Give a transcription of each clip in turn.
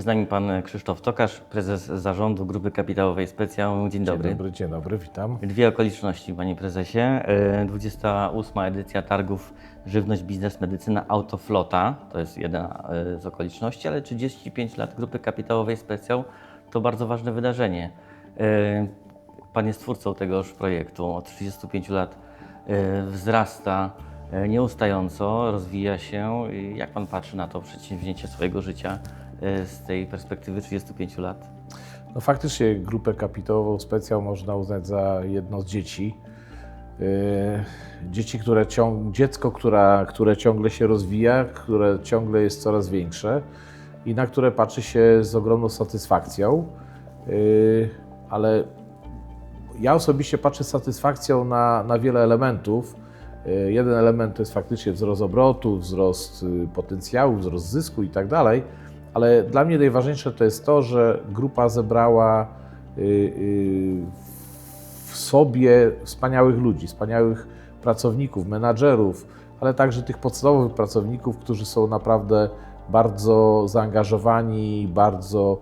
Jest z nami pan Krzysztof Tokarz, prezes zarządu Grupy Kapitałowej Specjał. Dzień dobry. Dzień dobry, dzień dobry, witam. Dwie okoliczności, panie prezesie. E, 28. edycja targów Żywność, Biznes, Medycyna, Autoflota. To jest jedna e, z okoliczności, ale 35 lat Grupy Kapitałowej Specjał to bardzo ważne wydarzenie. E, Pan jest twórcą tegoż projektu. Od 35 lat e, wzrasta e, nieustająco, rozwija się. Jak pan patrzy na to przedsięwzięcie swojego życia e, z tej perspektywy 35 lat? No faktycznie grupę kapitałową specjal można uznać za jedno z dzieci. Yy, Dzieci, które ciąg, dziecko, która, które ciągle się rozwija, które ciągle jest coraz większe i na które patrzy się z ogromną satysfakcją. Yy, Ale ja osobiście patrzę z satysfakcją na, na wiele elementów. Jeden element to jest faktycznie wzrost obrotu, wzrost y, potencjału, wzrost zysku i tak dalej, ale dla mnie najważniejsze to jest to, że grupa zebrała y, y, w sobie wspaniałych ludzi, wspaniałych pracowników, menadżerów, ale także tych podstawowych pracowników, którzy są naprawdę bardzo zaangażowani, bardzo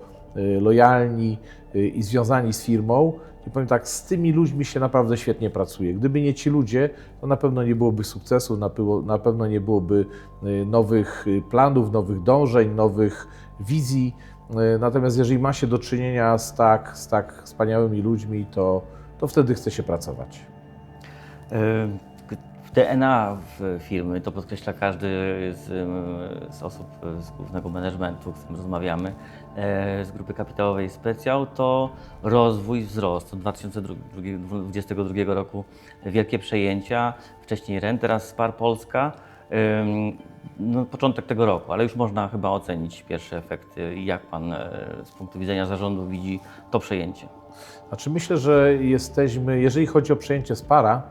lojalni y, i związani z firmą. I powiem tak, z tymi ludźmi się naprawdę świetnie pracuje. Gdyby nie ci ludzie, to na pewno nie byłoby sukcesu, na pewno nie byłoby y, nowych y, planów, nowych dążeń, nowych wizji. Y, Natomiast jeżeli ma się do czynienia z tak, z tak wspaniałymi ludźmi, to, to wtedy chce się pracować. W DNA w firmy, to podkreśla każdy z, z osób z głównego managementu, z którym rozmawiamy, e, z grupy kapitałowej Specjał, to rozwój, wzrost. Od 2022 roku wielkie przejęcia, wcześniej REN, teraz Spar Polska. No, początek tego roku, ale już można chyba ocenić pierwsze efekty. Jak Pan e, z punktu widzenia zarządu widzi to przejęcie? Znaczy myślę, że jesteśmy, jeżeli chodzi o przejęcie Spara,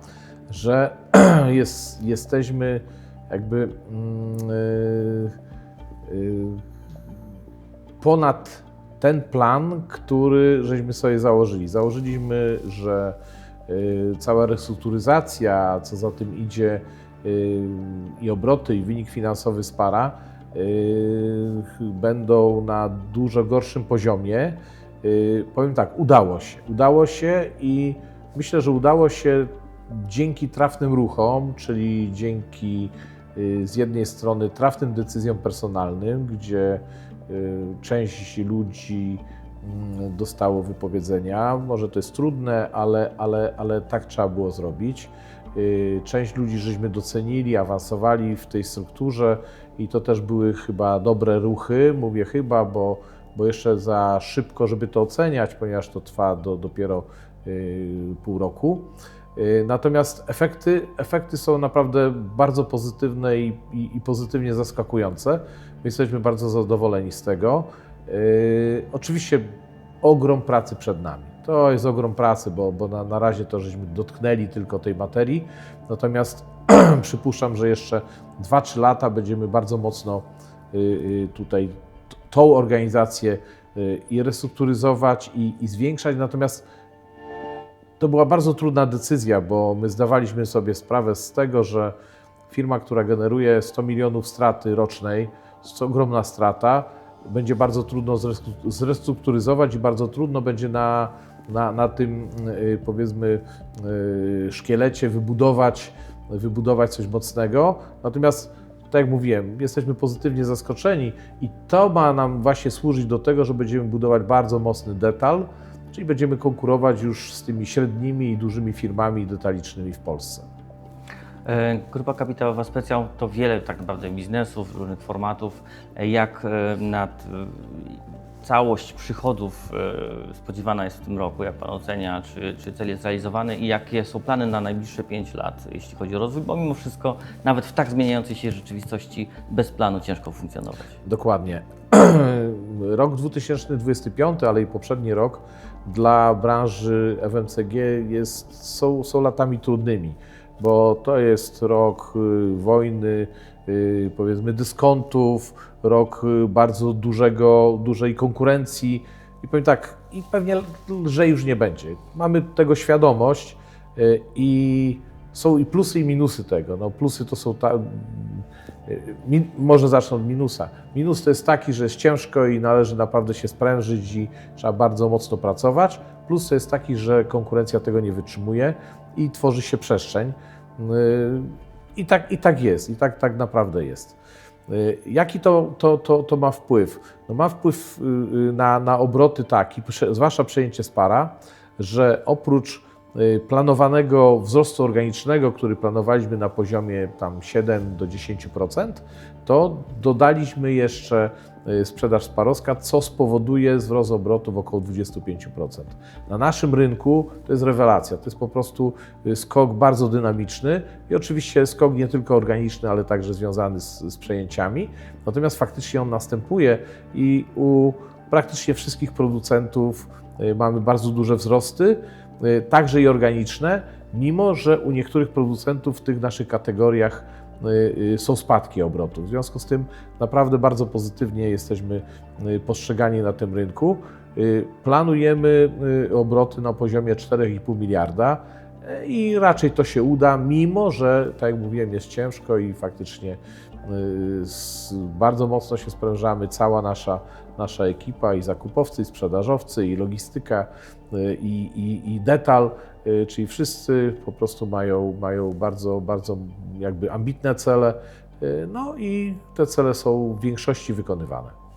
że jest, jesteśmy jakby mm, y, y, ponad ten plan, który żeśmy sobie założyli. Założyliśmy, że y, cała restrukturyzacja, co za tym idzie, y, i obroty, i wynik finansowy Spara y, będą na dużo gorszym poziomie. Y, Powiem tak, udało się. Udało się i myślę, że udało się dzięki trafnym ruchom, czyli dzięki y, z jednej strony trafnym decyzjom personalnym, gdzie y, część ludzi mm, dostało wypowiedzenia. Może to jest trudne, ale, ale, ale tak trzeba było zrobić. Y, Część ludzi żeśmy docenili, awansowali w tej strukturze i to też były chyba dobre ruchy. Mówię chyba, bo, bo jeszcze za szybko, żeby to oceniać, ponieważ to trwa do, dopiero pół roku. Y, Natomiast efekty, efekty są naprawdę bardzo pozytywne i, i, i pozytywnie zaskakujące. My jesteśmy bardzo zadowoleni z tego. Y, Oczywiście ogrom pracy przed nami. To jest ogrom pracy, bo, bo na, na razie to żeśmy dotknęli tylko tej materii. Natomiast przypuszczam, że jeszcze 2-3 lata będziemy bardzo mocno y, tutaj tą organizację i restrukturyzować, i, i zwiększać. Natomiast to była bardzo trudna decyzja, bo my zdawaliśmy sobie sprawę z tego, że firma, która generuje 100 milionów straty rocznej, to ogromna strata, będzie bardzo trudno zrestru- zrestrukturyzować i bardzo trudno będzie na, na, na tym, y, powiedzmy, y, szkielecie wybudować, wybudować coś mocnego. Natomiast, tak jak mówiłem, jesteśmy pozytywnie zaskoczeni i to ma nam właśnie służyć do tego, że będziemy budować bardzo mocny detal, czyli będziemy konkurować już z tymi średnimi i dużymi firmami detalicznymi w Polsce. E, Grupa kapitałowa Specjał to wiele tak naprawdę biznesów, różnych formatów. E, Jak e, nad całość przychodów spodziewana jest w tym roku, jak Pan ocenia, czy, czy cel jest realizowany i jakie są plany na najbliższe 5 lat, jeśli chodzi o rozwój, bo mimo wszystko nawet w tak zmieniającej się rzeczywistości bez planu ciężko funkcjonować. Dokładnie. Rok 2025, ale i poprzedni rok dla branży FMCG jest, są, są latami trudnymi, bo to jest rok y, wojny, y, powiedzmy dyskontów, rok y, bardzo dużego, dużej konkurencji i powiem tak, i pewnie lżej już nie będzie. Mamy tego świadomość i są i plusy i minusy tego. No, plusy to są ta, Min, może zacznę od minusa. Minus to jest taki, że jest ciężko i należy naprawdę się sprężyć i trzeba bardzo mocno pracować. Plus to jest taki, że konkurencja tego nie wytrzymuje i tworzy się przestrzeń. Yy, I tak, i tak jest, i tak, tak naprawdę jest. Yy, Jaki to, to, to, to ma wpływ? No ma wpływ na, na obroty taki, zwłaszcza przejęcie Spara, że oprócz y, planowanego wzrostu organicznego, który planowaliśmy na poziomie tam 7 do 10%, to dodaliśmy jeszcze y, sprzedaż Sparowska, co spowoduje wzrost obrotów około 25%. Na naszym rynku to jest rewelacja, to jest po prostu y, skok bardzo dynamiczny i oczywiście skok nie tylko organiczny, ale także związany z, z przejęciami. Natomiast faktycznie on następuje i u praktycznie wszystkich producentów y, mamy bardzo duże wzrosty, y, także i organiczne, mimo że u niektórych producentów w tych naszych kategoriach y, y, są spadki obrotów. W związku z tym naprawdę bardzo pozytywnie jesteśmy y, postrzegani na tym rynku. Y, Planujemy y, obroty na poziomie 4,5 miliarda y, i raczej to się uda, mimo że, tak jak mówiłem, jest ciężko i faktycznie y, bardzo mocno się sprężamy, cała nasza, nasza ekipa i zakupowcy, i sprzedażowcy, i logistyka, y, i, i, i detal, y, czyli wszyscy po prostu mają, mają bardzo, bardzo jakby ambitne cele, y, no i te cele są w większości wykonywane.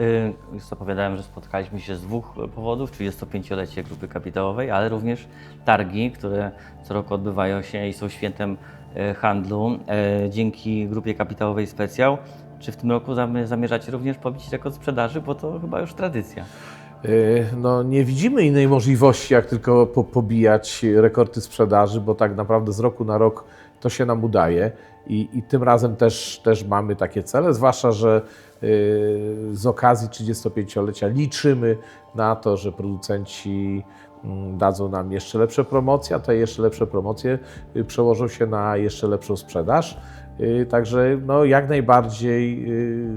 Y, Już zapowiadałem, że spotkaliśmy się z dwóch powodów, 35-lecie Grupy Kapitałowej, ale również targi, które co roku odbywają się i są świętem y, handlu. Y, Dzięki Grupie Kapitałowej Specjał. Czy w tym roku zamierzacie również pobić rekord sprzedaży, bo to chyba już tradycja. Y, No, nie widzimy innej możliwości, jak tylko po, pobijać rekordy sprzedaży, bo tak naprawdę z roku na rok to się nam udaje i, i tym razem też, też mamy takie cele, zwłaszcza, że z okazji 35-lecia liczymy na to, że producenci dadzą nam jeszcze lepsze promocje, a te jeszcze lepsze promocje y, przełożą się na jeszcze lepszą sprzedaż. Y, Także no, jak najbardziej y,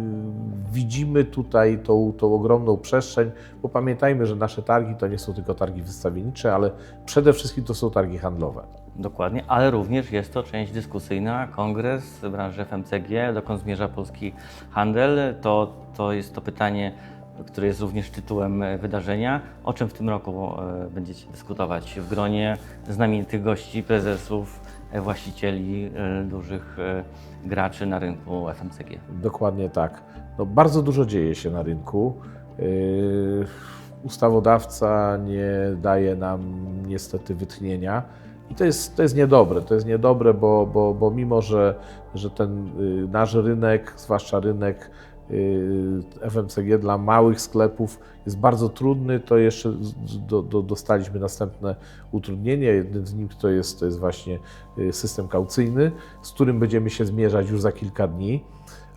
widzimy tutaj tą, tą ogromną przestrzeń, bo pamiętajmy, że nasze targi to nie są tylko targi wystawiennicze, ale przede wszystkim to są targi handlowe. Dokładnie, ale również jest to część dyskusyjna, kongres branży FMCG, dokąd zmierza polski handel. To, to jest to pytanie, które jest również tytułem e, wydarzenia. O czym w tym roku e, będziecie dyskutować w gronie znamienitych gości, prezesów, e, właścicieli dużych graczy na rynku FMCG? Dokładnie tak. No, bardzo dużo dzieje się na rynku. Ustawodawca nie daje nam niestety wytchnienia. I to jest, to jest niedobre. To jest niedobre, bo, bo, bo mimo, że, że ten y, nasz rynek, zwłaszcza rynek FMCG dla małych sklepów jest bardzo trudny, to jeszcze do, do, dostaliśmy następne utrudnienie. Jednym z nich to jest, to jest właśnie y, system kaucyjny, z którym będziemy się zmierzać już za kilka dni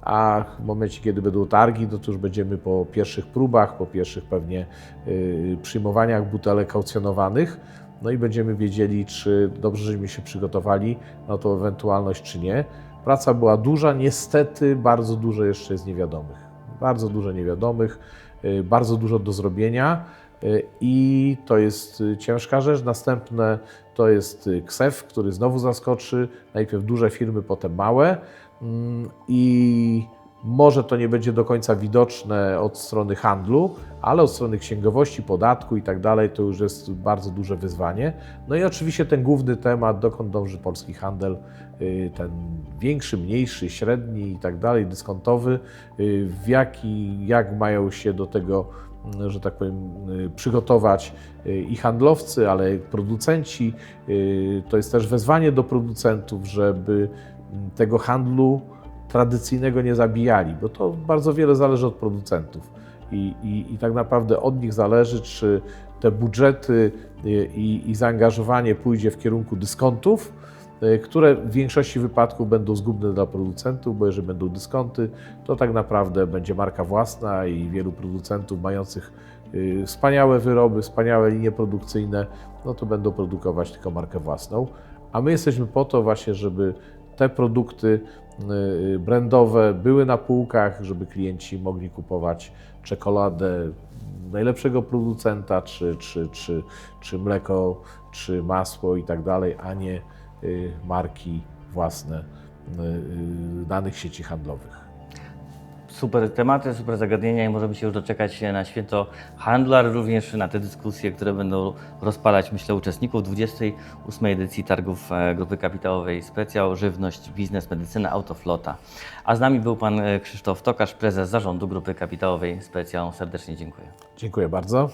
a w momencie, kiedy będą targi, no to już będziemy po pierwszych próbach, po pierwszych pewnie y, przyjmowaniach butelek kaucjonowanych, no i będziemy wiedzieli, czy dobrze żeśmy się przygotowali na tą ewentualność, czy nie. Praca była duża, niestety bardzo dużo jeszcze jest niewiadomych. Bardzo dużo niewiadomych, y, bardzo dużo do zrobienia y, i to jest y, ciężka rzecz. Następne to jest KSEF, który znowu zaskoczy. Najpierw duże firmy, potem małe. Mm, I może to nie będzie do końca widoczne od strony handlu, ale od strony księgowości, podatku i tak dalej, to już jest bardzo duże wyzwanie. No i oczywiście ten główny temat, dokąd dąży polski handel, y, ten większy, mniejszy, średni i tak dalej, dyskontowy, y, w jaki, jak mają się do tego, mm, że tak powiem, y, przygotować i handlowcy, ale i producenci. To jest też wezwanie do producentów, żeby mm, tego handlu tradycyjnego nie zabijali, bo to bardzo wiele zależy od producentów. I, i, i tak naprawdę od nich zależy, czy te budżety i, i, i zaangażowanie pójdzie w kierunku dyskontów, y, które w większości wypadków będą zgubne dla producentów, bo jeżeli będą dyskonty, to tak naprawdę będzie marka własna i wielu producentów mających y, wspaniałe wyroby, wspaniałe linie produkcyjne, no to będą produkować tylko markę własną. A my jesteśmy po to właśnie, żeby te produkty y, brandowe były na półkach, żeby klienci mogli kupować czekoladę najlepszego producenta, czy, czy, czy, czy mleko, czy masło i tak dalej, a nie y, marki własne y, danych sieci handlowych. Super tematy, super zagadnienia i możemy się już doczekać na święto handlu, ale również na te dyskusje, które będą rozpalać, myślę, uczestników 28 edycji targów e, Grupy Kapitałowej Specjał, Żywność, Biznes, Medycyna, Autoflota. A z nami był Pan e, Krzysztof Tokarz, prezes zarządu Grupy Kapitałowej Specjał. Serdecznie dziękuję. Dziękuję bardzo.